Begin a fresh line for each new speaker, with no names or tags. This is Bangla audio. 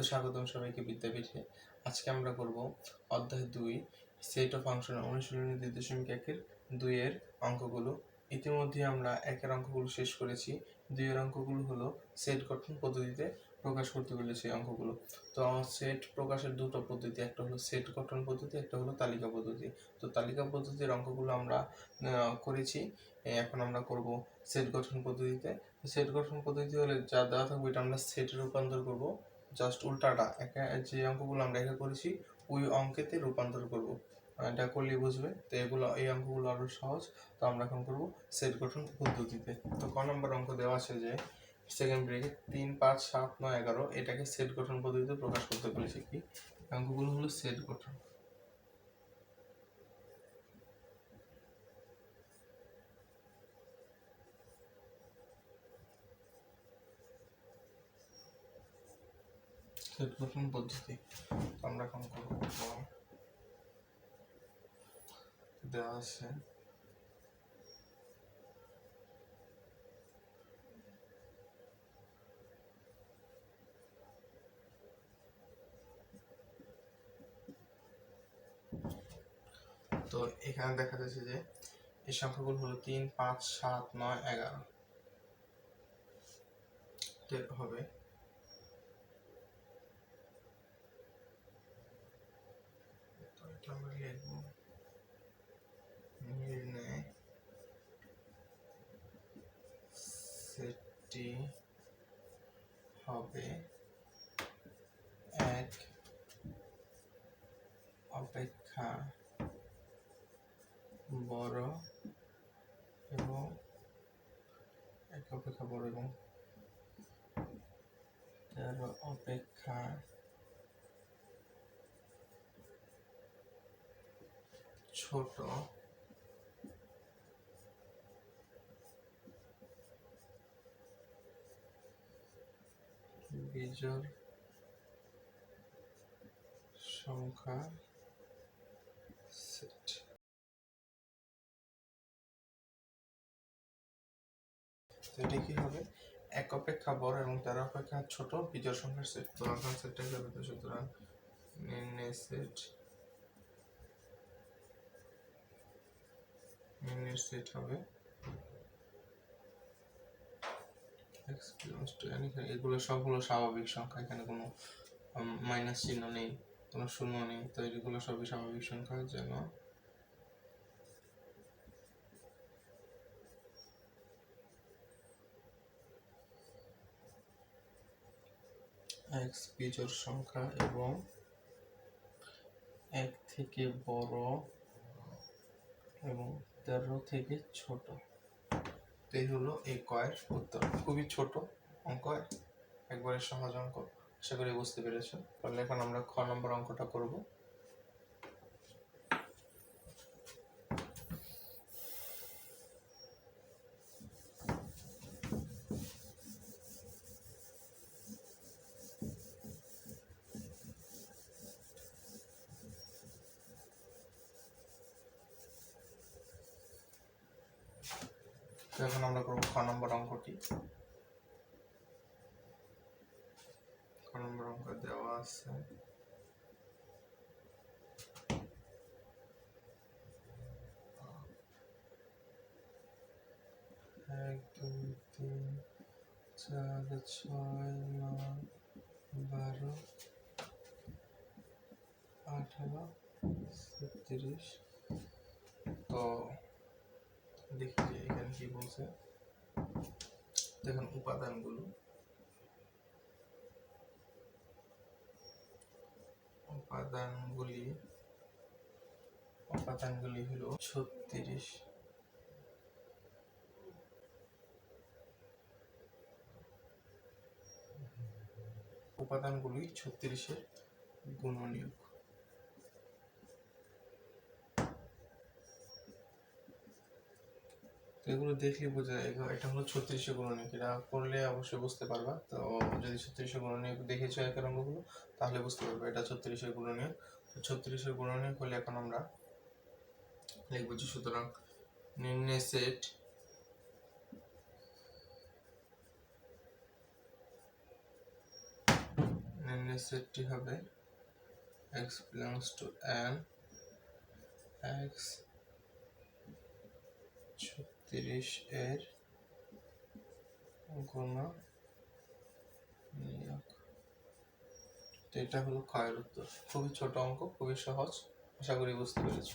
তো স্বাগতম সবাইকে বিদ্যাপীঠে। আজকে আমরা করব অধ্যায় দুই সেট অফ ফাংশন অনুশীলনী দুই দশমিক একের দুইয়ের অঙ্কগুলো। ইতিমধ্যে আমরা একের অঙ্কগুলো শেষ করেছি। দুইয়ের অঙ্কগুলো হলো সেট গঠন পদ্ধতিতে প্রকাশ করতে বলেছে এই অঙ্কগুলো। তো আমার সেট প্রকাশের দুটো পদ্ধতি, একটা হলো সেট গঠন পদ্ধতি, একটা হলো তালিকা পদ্ধতি। তো তালিকা পদ্ধতির অঙ্কগুলো আমরা করেছি। এখন আমরা করব সেট গঠন পদ্ধতিতে। সেট গঠন পদ্ধতি হলে যা দেওয়া থাকবে এটা আমরা সেটে রূপান্তর করব। জাস্ট উল্টাটা, একা, যে অঙ্কগুলো আমরা একা করেছি, ওই অঙ্কেতে রূপান্তর করব। এটা করলে বুঝবে। তো এগুলো, এই অঙ্কগুলো আরও সহজ। তো আমরা এখন করব সেট গঠন পদ্ধতিতে। তো ক নম্বর অঙ্ক দেওয়া আছে যে সেকেন্ড ব্রেকে তিন, পাঁচ, সাত, নয়, এগারো, এটাকে সেট গঠন পদ্ধতিতে প্রকাশ করতে বলেছে কি? অঙ্কগুলো হলো সেট গঠন। গঠন পদ্ধতি। আমরা এখন করব দেওয়া আছে। তো এখানে দেখা যাচ্ছে যে এই সংখ্যাগুলো হলো তিন, পাঁচ, সাত, নয়, এগারো। হবে তো এটা আমরা লিখব নির্ণয় হবে এক অপেক্ষা বড় এবং এক অপেক্ষা বড় এবং তেরো অপেক্ষা ছোট বিজোড় সংখ্যা সেট এটা কি হবে? এক অপেক্ষা বড় এবং তেরো অপেক্ষা ছোট, বিজোড় সংখ্যার সেট তো সেটটা কি তো সুতরাং নির্ণয় সেট নির্ণয় সেট হবে to n এখানে এগুলো সবগুলো স্বাভাবিক সংখ্যা। এখানে কোনো মাইনাস চিহ্ন নেই, কোনো শূন্য নেই। তো এগুলো সবই স্বাভাবিক সংখ্যা যেন x বিজোড় সংখ্যা এবং এক থেকে বড় এবং তেরো থেকে ছোট। তো এই হলো এই কয়ের উত্তর। খুবই ছোট অঙ্ক, একবারে সহজ অঙ্ক, আশা করি বুঝতে পেরেছ। তাহলে এখন আমরা খ নম্বর অঙ্কটা করব। তো এখন আমরা করব খ নম্বর অঙ্কটি। খ নম্বর অঙ্ক দেওয়া আছে। এক, দুই, তিন, চার, ছয়, নয়, বারো, আঠারো, ছত্রিশ। তো দেখি। কি বলছে? দেখুন উপাদানগুলো। উপাদানগুলি উপাদানগুলি হলো ছত্রিশ। উপাদানগুলি ছত্রিশের গুণনীয়ক। তো এগুলো দেখলে বোঝা যায়। এটা হলো ছত্রিশে গুণনী এটা করলে অবশ্যই বুঝতে পারবা। তো যদি ছত্রিশশো গুণনী দেখেছ একের অঙ্কগুলো, তাহলে বুঝতে পারবে এটা ছত্রিশের গুণনীয় তো ছত্রিশের গুণনীয় হলে এখন আমরা লিখব যে সুতরাং নিম্নে সেট নিম্নে সেটটি হবে x belongs to n, x তিরিশ এর এটা হলো ক্ষয়ের উত্তর। খুবই ছোট অঙ্ক, খুবই সহজ, আশা করি বুঝতে পেরেছ।